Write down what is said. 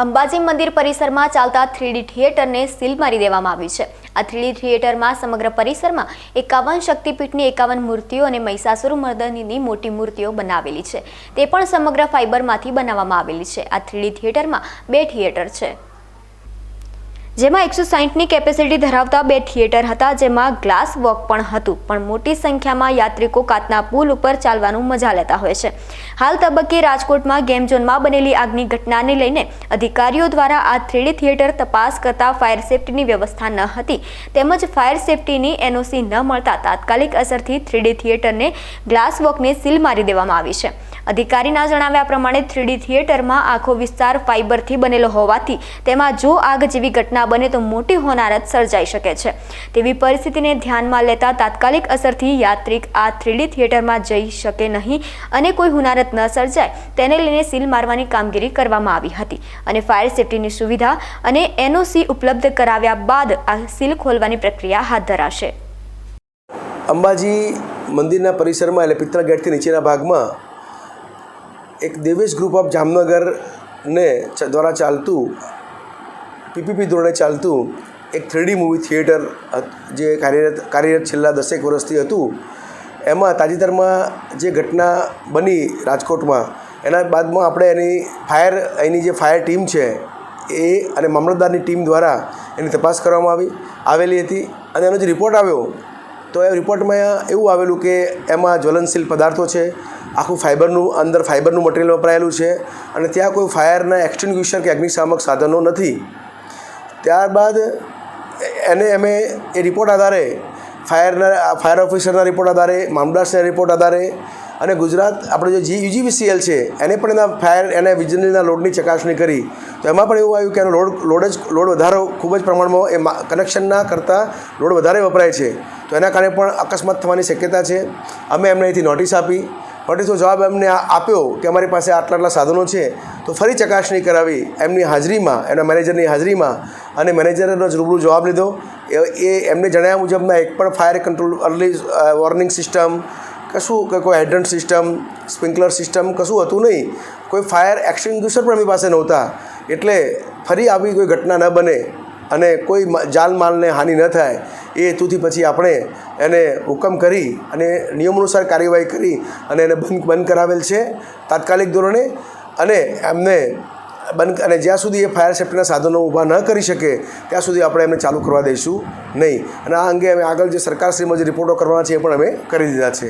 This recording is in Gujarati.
અંબાજી મંદિર પરિસરમાં ચાલતા થ્રીડી થિયેટરને સીલ મારી દેવામાં આવ્યું છે. આ થ્રીડી થિયેટરમાં સમગ્ર પરિસરમાં એકાવન શક્તિપીઠની એકાવન મૂર્તિઓ અને મહિષાસુર મર્દનીની મોટી મૂર્તિઓ બનાવેલી છે. તે પણ સમગ્ર ફાઇબરમાંથી બનાવવામાં આવેલી છે. આ થ્રીડી થિયેટરમાં બે થિયેટર છે. જેમાં એકસો સાહીઠની કેપેસિટી ધરાવતા બે થિયેટર હતા, જેમાં ગ્લાસ વોક પણ હતું. પણ મોટી સંખ્યામાં યાત્રિકો કાતના પુલ ઉપર ચાલવાનું મજા લેતા હોય છે. હાલ તબક્કે રાજકોટમાં ગેમ ઝોનમાં બનેલી આગની ઘટનાને લઈને અધિકારીઓ દ્વારા આ થ્રીડી થિયેટર તપાસ કરતા ફાયર સેફટીની વ્યવસ્થા ન હતી. તેમજ ફાયર સેફટીની એનઓસી ન મળતા તાત્કાલિક અસરથી થ્રીડી થિયેટરને ગ્લાસ વોકને સીલ મારી દેવામાં આવી છે. અધિકારીના જણાવ્યા પ્રમાણે થ્રીડી થિયેટરમાં આખો વિસ્તાર ફાઇબરથી બનેલો હોવાથી તેમાં જો આગ જેવી ઘટના બને તો મોટી હોનારત સર્જાઈ શકે છે. તેવી પરિસ્થિતિને ધ્યાનમાં લેતા તાત્કાલિક અસરથી યાત્રિક આ થ્રીડી થિયેટરમાં જઈ શકે નહીં અને કોઈ હોનારત ન સર્જાય તેને લઈને સીલ મારવાની કામગીરી કરવામાં આવી હતી અને ફાયર સેફટીની સુવિધા અને એનઓસી ઉપલબ્ધ કરાવ્યા બાદ આ સીલ ખોલવાની પ્રક્રિયા હાથ ધરાશે. અંબાજી મંદિરના પરિસરમાં એટલે પિત્તળ ગેટથી નીચેના ભાગમાં એક દેવેશ ગ્રુપ ઓફ જામનગરને દ્વારા ચાલતું પીપીપી ધોરણે ચાલતું એક થ્રીડી મૂવી થિયેટર જે કાર્યરત કાર્યરત છેલ્લા દસેક વર્ષથી હતું, એમાં તાજેતરમાં જે ઘટના બની રાજકોટમાં, એના બાદમાં આપણે એની ફાયર, એની જે ફાયર ટીમ છે, એ અને મામલતદારની ટીમ દ્વારા એની તપાસ કરવામાં આવી, આવેલી હતી અને એનો જે રિપોર્ટ આવ્યો, તો એ રિપોર્ટમાં એવું આવેલું કે એમાં જ્વલનશીલ પદાર્થો છે, આખું ફાઇબરનું, અંદર ફાઇબરનું મટીરિયલ વપરાયેલું છે અને ત્યાં કોઈ ફાયરના એક્સટિંગ્વિશર કે અગ્નિશામક સાધનો નથી. ત્યારબાદ એને અમે એ રિપોર્ટ આધારે ફાયરના, ફાયર ઓફિસરના રિપોર્ટ આધારે મામલાસના રિપોર્ટ આધારે અને ગુજરાત, આપણે જે જી, યુજીવીસીએલ છે, એને પણ એના ફાયર, એને વીજળીના લોડની ચકાસણી કરી. તો એમાં પણ એવું આવ્યું કે એનો લોડ લોડ જ, લોડ વધારો ખૂબ જ પ્રમાણમાં એ કનેક્શનના કરતાં લોડ વધારે વપરાય છે. તો એના કારણે પણ અકસ્માત થવાની શક્યતા છે. અમે એમને અહીંથી નોટિસ આપી. નોટિસનો જવાબ એમને આપ્યો કે અમારી પાસે આટલા આટલા સાધનો છે, તો ફરી ચકાસણી કરાવી એમની હાજરીમાં, એના મેનેજરની હાજરીમાં અને મેનેજરનો જ રૂબરૂ જવાબ લીધો. એ એમને જણાવ્યા મુજબના એક પણ fire control early warning system કશું કે કોઈ હેડ્રન્ટ સિસ્ટમ, સ્પ્રિંકલર સિસ્ટમ કશું હતું નહીં. કોઈ ફાયર એક્સ્ટિંગ્યુશર પણ એમની પાસે નહોતા. એટલે ફરી આવી કોઈ ઘટના ન બને. અને કોઈ જાનમાલને હાનિ ન થાય, એ હેતુથી પછી આપણે એને હુકમ કરી અને નિયમ અનુસાર કાર્યવાહી કરી અને એને બંધ બંધ કરાવેલ છે તાત્કાલિક ધોરણે. અને એમને બંધ અને જ્યાં સુધી એ ફાયર સેફ્ટીના સાધનો ઊભા ન કરી શકે, ત્યાં સુધી આપણે એમને ચાલુ કરવા દઈશું નહીં. અને આ અંગે અમે આગળ જે સરકારશ્રીમાં જે રિપોર્ટો કરવાના છે એ પણ અમે કરી દીધા છે.